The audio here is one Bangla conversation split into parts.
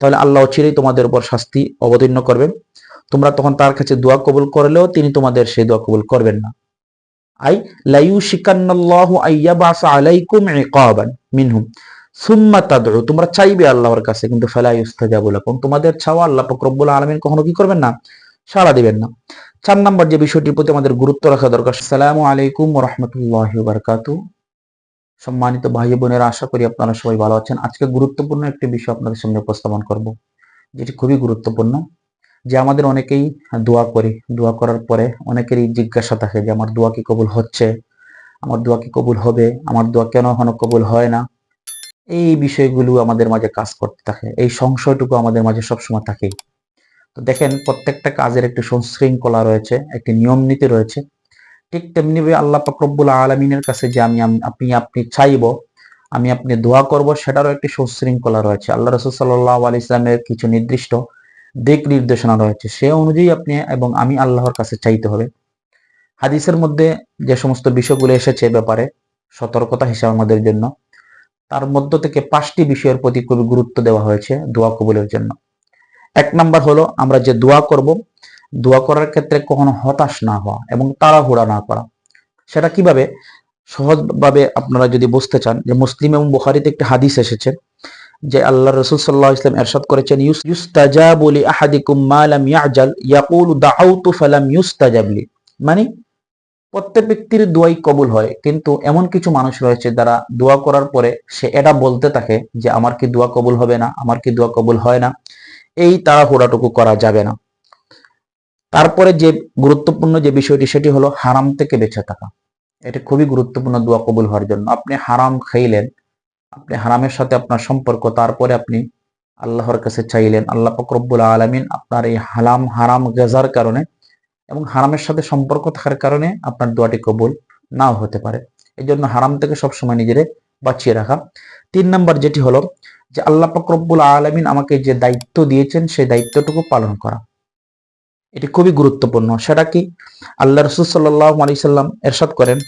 তাহলে আল্লাহ চিরেই তোমাদের উপর শাস্তি অবতীর্ণ করবেন। তোমরা তখন তার কাছে দোয়া কবুল করলেও তিনি তোমাদের সেই দোয়া কবুল করবেন না। আই লাইউ শিকান্নাল্লাহু আইয়াবাসা আলাইকুম ইকাবান সুম্মা তাদউ, তোমরা চাইবে আল্লাহর কাছে, কিন্তু ফালা ইউস্তাজাবু লাকুম। তোমাদের চাওয়া আল্লাহ পাক রব্বুল আলামিন কখনো কি করবেন না? সাড়া দিবেন না। চার নাম্বার যে বিষয়টির প্রতি আমাদের গুরুত্ব রাখা দরকার আসসালামু আলাইকুম ওয়া রাহমাতুল্লাহি ওয়া বারাকাতুহু। সম্মানিত ভাই বোনেরা, আশা করি আপনারা সবাই ভালো আছেন। আজকে গুরুত্বপূর্ণ একটি বিষয় আপনাদের সামনে উপস্থাপন করব, যেটি খুবই গুরুত্বপূর্ণ। যে আমাদের অনেকেই দোয়া করি, দোয়া করার পরে অনেকেরই জিজ্ঞাসা থাকে যে, আমার দোয়া কি কবুল হচ্ছে? আমার দোয়া কি কবুল হবে? আমার দোয়া কেন এখনও কবুল হয় না? এই বিষয়গুলো আমাদের মাঝে কাজ করতে থাকে। এই সংশয়টুকু আমাদের মাঝে সবসময় থাকে তো দেখেন, প্রত্যেকটা কাজের একটি সুশৃঙ্খলা রয়েছে, একটি নিয়ম নীতি রয়েছে। ঠিক তেমনি আল্লাহ পাকরব্বুল আলমিনের কাছে যে আমি আপনি আপনি চাইব, আমি আপনি দোয়া করব, সেটারও একটি সুশৃঙ্খলা রয়েছে। আল্লাহ রসুল সাল্লাহ আলি ইসলামের কিছু নির্দিষ্ট দিক নির্দেশনা রয়েছে। সে অনুযায়ী আপনি এবং আমি আল্লাহর কাছে চাইতে হবে। হাদিসের মধ্যে যে সমস্ত বিষয়গুলো এসেছে ব্যাপারে, সতর্কতা হিসাবে আমাদের জন্য, তার মধ্য থেকে পাঁচটি বিষয়ের প্রতি খুবই গুরুত্ব দেওয়া হয়েছে দোয়া কবুলের জন্য। এক নাম্বার হলো, আমরা যে দোয়া করব দোয়া করার ক্ষেত্রে কখনো হতাশ না হওয়া এবং তাড়াহুড়া না করা। সেটা কীভাবে? সহজভাবে আপনারা যদি বুঝতে চান যে মুসলিম এবং বুখারিতে একটি হাদিস এসেছে যে আল্লাহ রসুল সাল্লাহ ইসলাম এরশাদ করেছেন, ইউস ইউস্তাজাবু লি আহাদিকুম ইয়াজাল, ইয়াকুলু দাআউতু ফালাম ইউস্তাজাবলি মানে প্রত্যেক ব্যক্তির দোয়াই কবুল হয়, কিন্তু এমন কিছু মানুষ রয়েছে যারা দোয়া করার পরে সে এটা বলতে থাকে যে, আমার কি দোয়া কবুল হবে না? আমার কি দোয়া কবুল হয় না? এই তাড়াহুড়াটুকু করা যাবে না। তারপরে যে গুরুত্বপূর্ণ যে বিষয়টি, সেটি হলো হারাম থেকে বেঁচে থাকা। এটা খুবই গুরুত্বপূর্ণ দোয়া কবুল হওয়ার জন্য। আপনি হারাম খাইলেন, আপনি হারামের সাথে আপনার সম্পর্ক, তারপরে আপনি আল্লাহর কাছে চাইলেন, আল্লাহ ফকরবুল আলমিন আপনার এই হালাম, হারাম গেজার কারণে এবং হারামের সাথে সম্পর্ক থাকার কারণে আপনার দোয়াটি কবুল নাও হতে পারে। এই জন্য হারাম থেকে সবসময় নিজেরে বাঁচিয়ে রাখা। তিন নম্বর যেটি হলো যে আল্লাহ ফকরবুল আলমিন আমাকে যে দায়িত্ব দিয়েছেন, সেই দায়িত্বটুকু পালন করা। এটি খুবই গুরুত্বপূর্ণ। সেটা কি? আল্লাহ রসুল সাল্লাহ আলি সাল্লাম এরশাদ করেন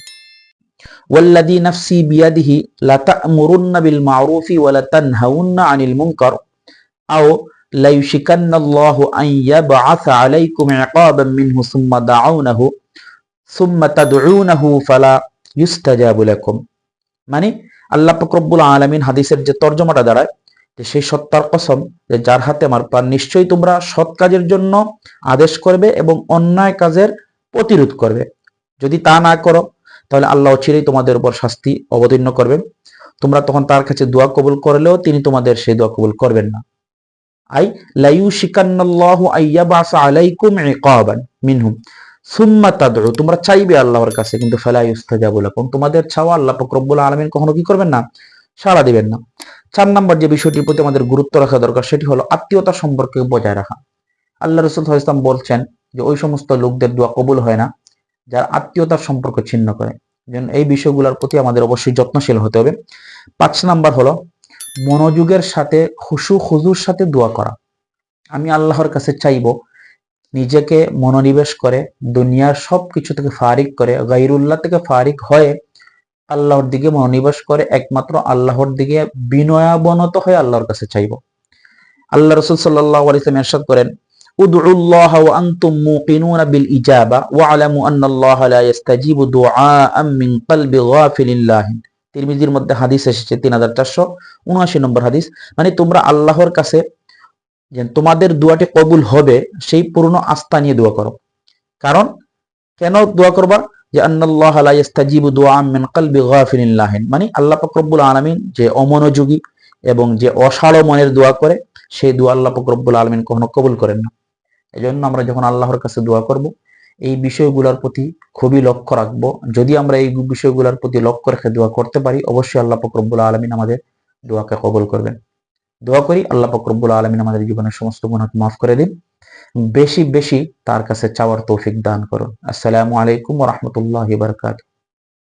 ওয়াল্লাদি নাফসি বিয়াদিহি লাতা'মুরুন্না বিল মা'রুফি ওয়া লাতানহাউন্না আনিল মুনকার আও লা ইউশিকান্না আল্লাহু আন ইয়াবআসা আলাইকুম ইকাবাম মিনহু সুম্মা দাউনাহু সুম্মা তাদউনাহু ফালা ইউস্তাজাবু লাকুম। মানে আল্লাহ পাক রব্বুল আলামিন হাদিসের যে তর্জমাটা দাঁড়ায় যে সেই সত্তার কসম, যে যার হাতে আমার প্রাণ নিশ্চয়ই তোমরা সৎ কাজের জন্য আদেশ করবে এবং অন্যায় কাজের প্রতিরোধ করবে। যদি তা না করো, তাহলে আল্লাহ চিরেই তোমাদের উপর শাস্তি অবতীর্ণ করবেন। তোমরা তখন তার কাছে দোয়া কবুল করলেও তিনি তোমাদের সেই দোয়া কবুল করবেন না। আই লাইউ শিকান্নাল্লাহু আইয়াবাসা আলাইকুম ইকাবান মিনহুম। সুম্মা তোমরা চাইবে আল্লাহর কাছে, কিন্তু ফালা ইউস্তাজাবু লাকুম। তোমাদের চাওয়া আল্লাহ পাক রব্বুল আলামিন কখনো কি করবেন না? সাড়া দিবেন না। চার নাম্বার যে বিষয়টির প্রতি আমাদের গুরুত্ব রাখা দরকার, সেটি হলো আত্মীয়তা সম্পর্কে বজায় রাখা। আল্লাহ রসুল ইসলাম বলছেন যে, ওই সমস্ত লোকদের দোয়া কবুল হয় না যার আত্মীয়তার সম্পর্ক ছিন্ন করে। যেন এই বিষয়গুলোর প্রতি আমাদের অবশ্যই যত্নশীল হতে হবে। পাঁচ নাম্বার হলো মনোযোগের সাথে, খুশু খুজুর সাথে দোয়া করা। আমি আল্লাহর কাছে চাইব নিজেকে মনোনিবেশ করে, দুনিয়ার সব কিছু থেকে ফারিক করে, গাইরুল্লাহ থেকে ফারিক হয়ে আল্লাহর দিকে মনোনিবেশ করে একমাত্র আল্লাহর দিকে বিনয়াবনত হয়ে আল্লাহর কাছে চাইব আল্লাহ রসুল সাল্লাহ আলিয়াম এরশাদ করেন ادعوا الله وانتم موقنون بالاجابه واعلموا ان الله لا يستجيب دعاء من قلب غافل الله তিরমিজির মধ্যে হাদিস এসেছে তিন হাজার চারশো উনআশি নম্বর হাদিস মানে তোমরা আল্লাহর কাছে যে তোমাদের দোয়াটি কবুল হবে সেই পূর্ণ আস্থা নিয়ে দোয়া করো কারণ কেন দোয়া করবা যে আন্নাল্লাহ কলবি গাফিলিল্লাহ মানে আল্লাহ পাক রব্বুল আলামিন যে অমনোযোগী এবং যে অসাড় মনের দোয়া করে, সেই দোয়া আল্লাহ পাক রব্বুল আলামিন কখনো কবুল করেন না। এজন্য আমরা যখন আল্লাহর কাছে দোয়া করব, এই বিষয়গুলোর প্রতি খুবই লক্ষ্য রাখব। যদি আমরা এই বিষয়গুলোর প্রতি লক্ষ্য রেখে দোয়া করতে পারি, অবশ্যই আল্লাহ পাক রব্বুল আলামিন আমাদের দোয়াকে কবুল করবেন। দোয়া করি, আল্লাহ পাক রব্বুল আলামিন আমাদের জীবনের সমস্ত গুনাহ মাফ করে দিন। বেশি বেশি তার কাছে চাওয়ার তৌফিক দান করুন। আসসালামু আলাইকুম রহমতুল্লাহ বারকাতু